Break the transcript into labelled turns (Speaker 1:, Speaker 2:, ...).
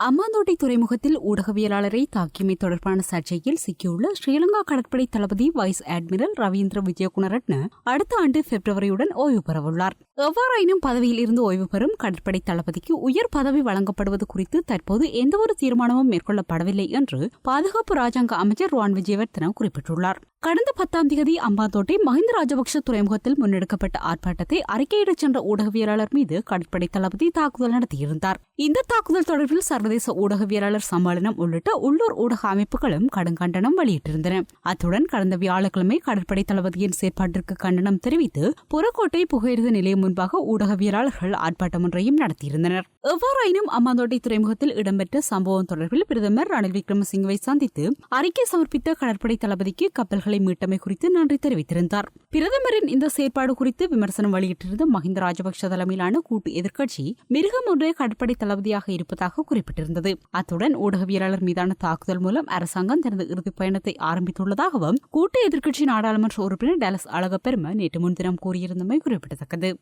Speaker 1: அம்மாந்தோட்டை துறைமுகத்தில் ஊடகவியலாளரை தாக்கியமை தொடர்பான சர்ச்சையில் சிக்கியுள்ள ஸ்ரீலங்கா கடற்படை தளபதி வைஸ் அட்மிரல் ரவீந்திர விஜயகுணரட்ன அடுத்த ஆண்டு பிப்ரவரியுடன் ஓய்வு பெறவுள்ளார். எவ்வாறாயினும் பதவியில் இருந்து ஓய்வு பெறும் கடற்படை தளபதிக்கு உயர் பதவி வழங்கப்படுவது குறித்து தற்போது எந்தவொரு தீர்மானமும் மேற்கொள்ளப்படவில்லை என்று பாதுகாப்பு ராஜாங்க அமைச்சர் ருவான் விஜயவர்தன குறிப்பிட்டுள்ளார். கடந்த பத்தாம் தேதி அம்பாந்தோட்டை மஹிந்த ராஜபக்ஷ துறைமுகத்தில் முன்னெடுக்கப்பட்ட ஆர்ப்பாட்டத்தை அறிக்கையிடச் சென்ற ஊடகவியலாளர் மீது கடற்படை தளபதி தாக்குதல் நடத்தியிருந்தார். இந்த தாக்குதல் தொடர்பில் சர்வதேச ஊடகவியலாளர் சம்மேளனம் உள்ளிட்ட உள்ளூர் ஊடக அமைப்புகளும் கடும் கண்டனம் வெளியிட்டிருந்தன. அத்துடன் கடந்த வியாழக்கிழமை கடற்படை தளபதியின் செயற்பாட்டிற்கு கண்டனம் தெரிவித்து புறக்கோட்டை புகையிரத நிலையம் முன்பாக ஊடகவியலாளர்கள் ஆர்ப்பாட்டம் ஒன்றையும் நடத்தியிருந்தனர். எவ்வாறாயினும் அம்பாந்தோட்டை துறைமுகத்தில் இடம்பெற்ற சம்பவம் தொடர்பில் பிரதமர் ரணில் விக்ரமசிங்கவை சந்தித்து அறிக்கை சமர்ப்பித்த கடற்படை தளபதிக்கு கப்பல்கள் மீட்டமை குறித்து நன்றி தெரிவித்திருந்தார். பிரதமரின் இந்த செயற்பாடு குறித்து விமர்சனம் வெளியிட்டிருந்த மஹிந்த ராஜபக்ஷ தலைமையிலான கூட்டு எதிர்க்கட்சி மிருகம் ஒன்றே கடற்படை தளபதியாக இருப்பதாக குறிப்பிட்டிருந்தது. அத்துடன் ஊடகவியலாளர் மீதான தாக்குதல் மூலம் அரசாங்கம் தனது இறுதிப் பயணத்தை ஆரம்பித்துள்ளதாகவும் கூட்டு எதிர்க்கட்சி நாடாளுமன்ற உறுப்பினர் டேலஸ் அழகப்பெரும நேற்று முன்தினம் கூறியிருந்தமை குறிப்பிடத்தக்கது.